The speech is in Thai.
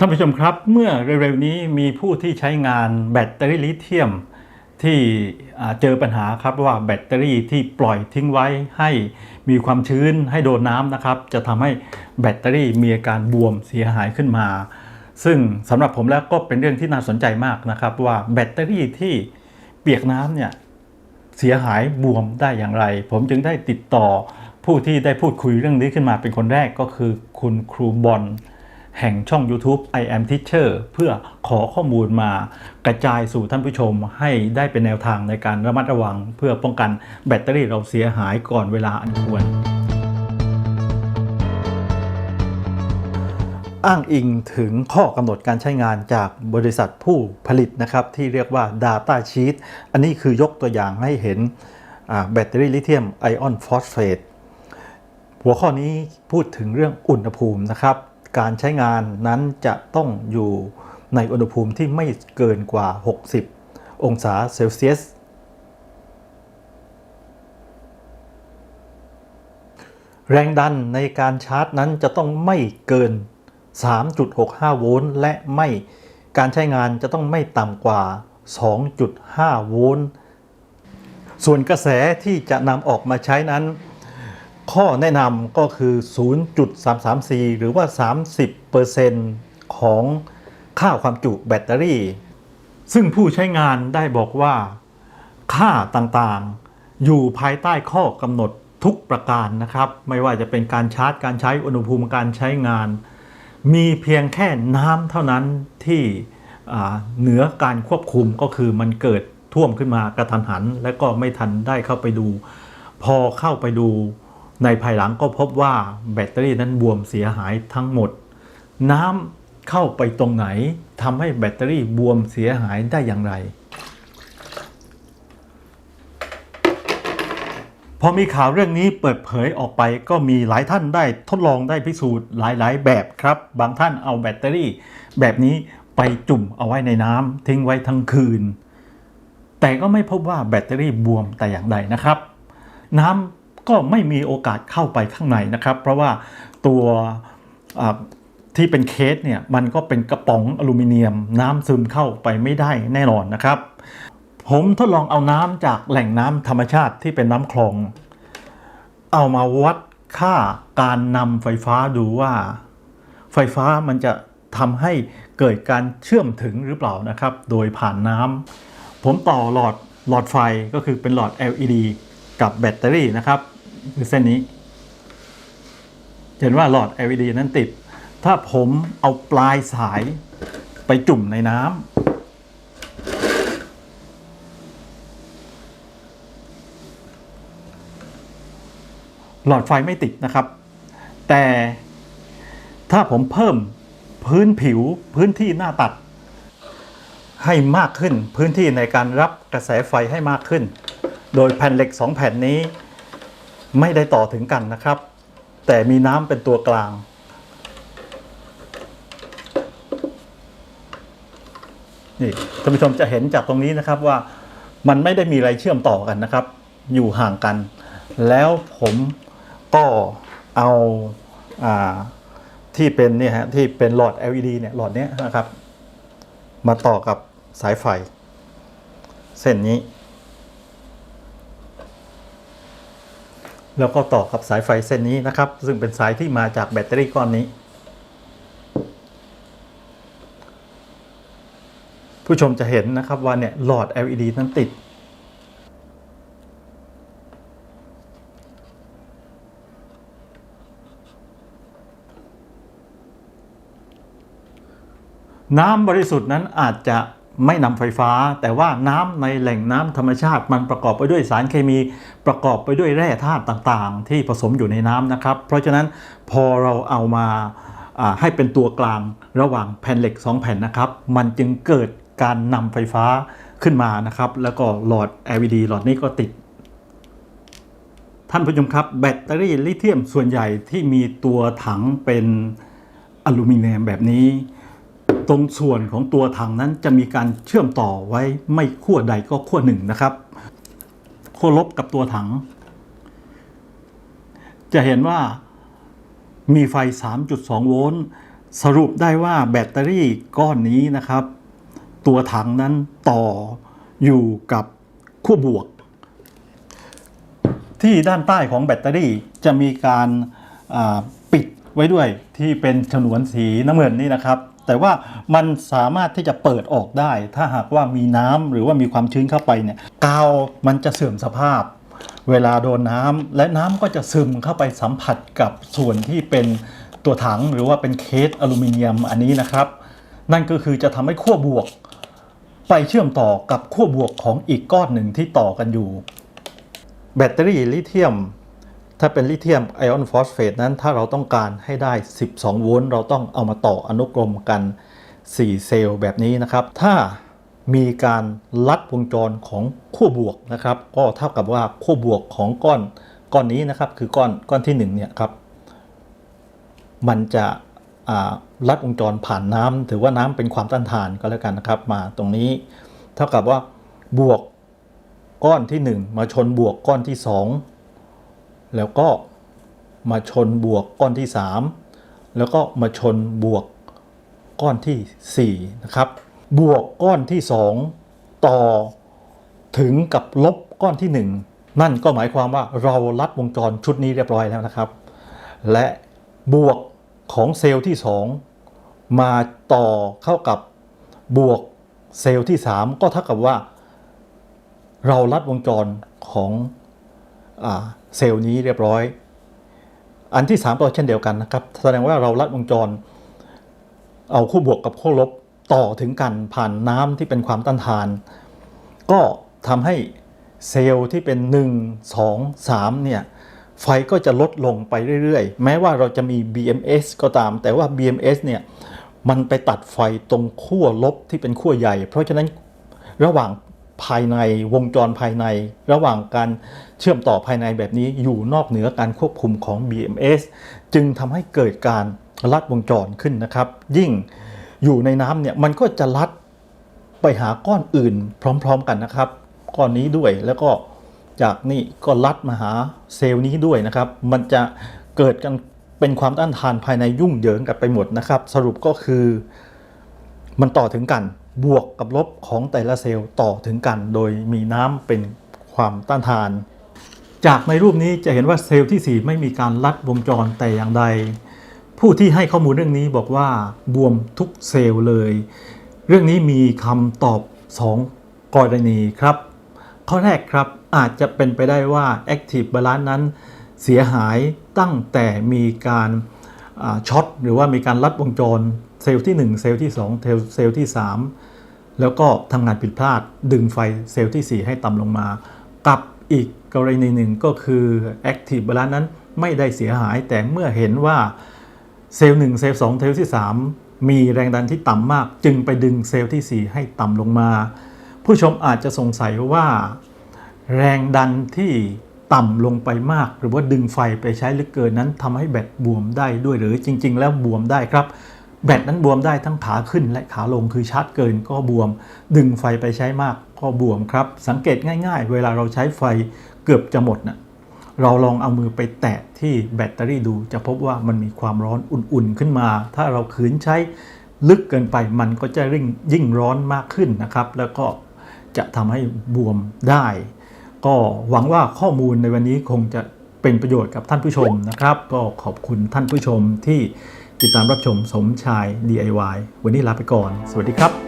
ท่านผู้ชมครับเมื่อเร็วๆนี้มีผู้ที่ใช้งานแบตเตอรี่ลิเธียมที่เจอปัญหาครับว่าแบตเตอรี่ที่ปล่อยทิ้งไว้ให้มีความชื้นให้โดนน้ำนะครับ จะทำให้แบตเตอรี่มีอาการบวมเสียหายขึ้นมา ซึ่งสำหรับผมแล้วก็เป็นเรื่องที่น่าสนใจมากนะครับ ว่าแบตเตอรี่ที่เปียกน้ำเนี่ยเสียหายบวมได้อย่างไร ผมจึงได้ติดต่อผู้ที่ได้พูดคุยเรื่องนี้ขึ้นมาเป็นคนแรกก็คือคุณครูบอล แห่งช่อง YouTube I am Teacher เพื่อขอข้อมูลมากระจายสู่ท่านผู้ชมให้ได้เป็นแนวทางในการระมัดระวัง เพื่อป้องกันแบตเตอรี่เราเสียหายก่อนเวลาอันควร อ้างอิงถึงข้อกำหนดการใช้งานจากบริษัทผู้ผลิตนะครับ ที่เรียกว่า Data Sheet อันนี้คือยกตัวอย่างให้เห็นแบตเตอรี่ลิเธียมไอออนฟอสเฟตหัวข้อนี้พูดถึงเรื่องอุณหภูมินะครับ การใช้งานนั้นจะต้องอยู่ในอุณหภูมิที่ไม่เกินกว่า 60 องศาเซลเซียส แรงดันในการชาร์จนั้นจะต้องไม่เกิน 3.65 โวลต์และไม่การใช้งานจะต้องไม่ต่ำกว่า 2.5 โวลต์ ส่วนกระแสที่จะนำออกมาใช้นั้น ข้อแนะนำก็คือ 0.334 หรือว่า 30%ของค่าความจุแบตเตอรี่ ซึ่งผู้ใช้งานได้บอกว่า ค่าต่างๆ อยู่ภายใต้ข้อกำหนดทุกประการนะครับ ไม่ว่าจะเป็นการชาร์จการใช้อุณหภูมิการใช้งาน มีเพียงแค่น้ำเท่านั้นที่เหนือการควบคุมก็คือมันเกิดท่วมขึ้นมากระทันหัน และก็ไม่ทันได้เข้าไปดู พอเข้าไปดู ในภายหลังก็พบว่าแบตเตอรี่นั้นบวมเสียหายทั้งหมด น้ำเข้าไปตรงไหนทำให้แบตเตอรี่บวมเสียหายได้อย่างไร พอมีข่าวเรื่องนี้เปิดเผยออกไปก็มีหลายท่านได้ทดลองได้พิสูจน์หลายๆ แบบครับ บางท่านเอาแบตเตอรี่ แบบนี้ไปจุ่มเอาไว้ในน้ำทิ้งไว้ทั้งคืน แต่ก็ไม่พบว่าแบตเตอรี่บวมแต่อย่างใดนะครับ น้ำ ก็ไม่มีโอกาสเข้าไปข้างในนะครับ เพราะว่าตัวที่เป็นเคสเนี่ยมันก็เป็นกระป๋องอลูมิเนียม น้ำซึมเข้าไปไม่ได้แน่นอนนะครับ ผมทดลองเอาน้ำจากแหล่งน้ำธรรมชาติที่เป็นน้ำคลอง เอามาวัดค่าการนำไฟฟ้าดูว่า ไฟฟ้ามันจะทำให้เกิดการเชื่อมถึงหรือเปล่านะครับ โดยผ่านน้ำผมต่อหลอดหลอดไฟก็คือเป็นหลอด LED กับแบตเตอรี่นะครับ คือเส้นนี้ เห็นว่าหลอด LED นั้นติด ถ้าผมเอาปลายสายไปจุ่มในน้ำหลอดไฟไม่ติดนะครับ แต่ถ้าผมเพิ่มพื้นผิวพื้นที่หน้าตัด ให้มากขึ้นพื้นที่ในการรับกระแสไฟให้มากขึ้น โดยแผ่นเหล็ก 2 แผ่นนี้ ไม่ได้ต่อถึงกันนะครับ แต่มีน้ำเป็นตัวกลาง นี่ท่านผู้ชมจะเห็นจากตรงนี้นะครับว่ามันไม่ได้มีอะไรเชื่อมต่อกันนะครับ อยู่ห่างกัน แล้วผมก็เอาอาที่เป็นเนี่ยฮะที่เป็นหลอด LED เนี่ยหลอดเนี้ยนะครับ มาต่อกับสายไฟ เส้นนี้ แล้วก็ต่อกับสายไฟเส้นนี้นะครับ ซึ่งเป็นสายที่มาจากแบตเตอรี่ก้อนนี้ ผู้ชมจะเห็นนะครับว่าเนี่ยหลอด LED นั้นติด น้ำบริสุทธิ์นั้นอาจจะ ไม่นำไฟฟ้า แต่ว่าน้ำในแหล่งน้ำธรรมชาติ มันประกอบไปด้วยสารเคมี ประกอบไปด้วยแร่ธาตุต่างๆ ที่ผสมอยู่ในน้ำนะครับ เพราะฉะนั้นพอเราเอามาอ่าให้เป็นตัวกลางระหว่างแผ่นเหล็ก 2 แผ่นนะครับ มันจึงเกิดการนำไฟฟ้าขึ้นมานะครับ แล้วก็หลอด LED หลอดนี้ก็ติด ท่านผู้ชมครับ แบตเตอรี่ลิเธียมส่วนใหญ่ที่มีตัวถังเป็นอลูมิเนียมแบบนี้ ตรงส่วนของตัวถังนั้นจะมีการเชื่อมต่อไว้ไม่ขั้วใดก็ขั้วหนึ่งนะครับขั้วลบกับตัวถัง จะเห็นว่ามีไฟ 3.2 โวลต์สรุปได้ว่าแบตเตอรี่ก้อนนี้นะครับ ตัวถังนั้นต่ออยู่กับขั้วบวก ที่ด้านใต้ของแบตเตอรี่จะมีการปิดไว้ด้วยที่เป็นฉนวนสีน้ำเงินนี่นะครับ แต่ว่ามันสามารถที่จะเปิดออกได้ ถ้าหากว่ามีน้ำหรือว่ามีความชื้นเข้าไปเนี่ยกาวมันจะเสื่อมสภาพ เวลาโดนน้ำและน้ำก็จะซึมเข้าไปสัมผัสกับส่วนที่เป็นตัวถังหรือว่าเป็นเคสอลูมิเนียมอันนี้นะครับ นั่นก็คือจะทำให้ขั้วบวก ไปเชื่อมต่อกับขั้วบวกของอีกก้อนหนึ่งที่ต่อกันอยู่ แบตเตอรี่ลิเธียม ถ้าเป็นลิเธียมไอออนฟอสเฟตนั้นถ้าเราต้องการให้ได้ 12 โวลต์เราต้องเอามาต่ออนุกรมกัน 4 เซลล์แบบนี้นะครับ ถ้ามีการลัดวงจรของขั้วบวกนะครับ ก็เท่ากับว่าขั้วบวกของก้อนก้อนนี้นะครับคือก้อนก้อนที่1เนี่ยครับมันจะลัดวงจรผ่านน้ำถือว่าน้ำเป็นความต้านทานก็แล้วกันนะครับมาตรงนี้ เท่ากับว่าบวกก้อนที่ 1 มาชนบวกก้อนที่ 2 แล้วก็มาชนบวกก้อนที่ 3 แล้วก็มาชนบวกก้อนทีสี่4นะครับบวกก้อนที่ 2 ต่อถึงกับลบก้อนที่ 1 นั่นก็หมายความว่าเราลัดวงจรชุดนี้เรียบร้อยแล้วนะครับ และบวกของเซลล์ที่ 2 มาต่อเข้ากับบวกเซลล์ที่ 3 ก็เท่ากับว่า เราลัดวงจรของอา เซลล์นี้เรียบร้อย อันที่3ตัวเช่นเดียวกันนะครับ แสดงว่าเราลัดวงจร เอาคู่บวกกับคู่ลบต่อถึงกันผ่านน้ำที่เป็นความต้านทาน ก็ทำให้เซลล์ที่เป็น 1 2 3 เนี่ย ไฟก็จะลดลงไปเรื่อยๆ แม้ว่าเราจะมี BMS ก็ตาม แต่ว่า BMS เนี่ย มันไปตัดไฟตรงขั้วลบที่เป็นขั้วใหญ่ เพราะฉะนั้นระหว่าง ภายในวงจรภายใน ระหว่างการเชื่อมต่อภายในแบบนี้อยู่นอกเหนือการควบคุมของ BMS จึงทำให้เกิดการลัดวงจรขึ้นนะครับ ยิ่งอยู่ในน้ำเนี่ยมันก็จะลัดไปหาก้อนอื่นพร้อมๆกันนะครับ ก้อนนี้ด้วยแล้วก็จากนี่ก็ลัดมาหาเซลล์นี้ด้วยนะครับ มันจะเกิดกันเป็นความต้านทานภายในยุ่งเหยิงกันไปหมดนะครับ สรุปก็คือมันต่อถึงกัน บวกกับลบของแต่ละเซลล์ต่อถึงกัน โดยมีน้ำเป็นความต้านทาน จากในรูปนี้จะเห็นว่าเซลล์ที่ 4 ไม่มีการลัดวงจรแต่อย่างใด ผู้ที่ให้ข้อมูลเรื่องนี้บอกว่าบวมทุกเซลล์เลย เรื่องนี้มีคำตอบ 2 กรณีครับ ข้อแรกครับอาจจะเป็นไปได้ว่า Active Balance นั้นเสียหายตั้งแต่มีการช็อตหรือว่ามีการลัดวงจรเซลล์ที่ 1 เซลล์ที่ 2 เซลเซลล์ที่ 3 แล้วก็ทำงานผิดพลาดดึงไฟเซลล์ที่ 4 ให้ต่ำลงมา กับอีกกรณีหนึ่งก็คือ Active Balance นั้นไม่ได้เสียหายแต่เมื่อเห็นว่าเซลล์1เซลล์2เซลล์ที่ 3 มีแรงดันที่ต่ำมาก จึงไปดึงเซลล์ที่ 4 ให้ต่ำลงมา ผู้ชมอาจจะสงสัยว่า แรงดันที่ต่ำลงไปมาก หรือว่าดึงไฟไปใช้เหลึกเกินนั้นทำให้แบตบวมได้ด้วยหรือจริง ๆ แล้วบวมได้ครับ แบตนั้นบวมได้ทั้งขาขึ้นและขาลงคือชาร์จเกินก็บวม ดึงไฟไปใช้มากก็บวมครับ สังเกตง่ายๆ เวลาเราใช้ไฟเกือบจะหมดนะเราลองเอามือไปแตะที่แบตเตอรี่ดู จะพบว่ามันมีความร้อนอุ่นๆขึ้นมา ถ้าเราขืนใช้ลึกเกินไปมันก็จะยิ่งยิ่งร้อนมากขึ้นนะครับ แล้วก็จะทำให้บวมได้ ก็หวังว่าข้อมูลในวันนี้คงจะเป็นประโยชน์กับท่านผู้ชมนะครับ ก็ขอบคุณท่านผู้ชมที่ ติดตามรับชมสมชาย DIY วันนี้ลาไปก่อน สวัสดีครับ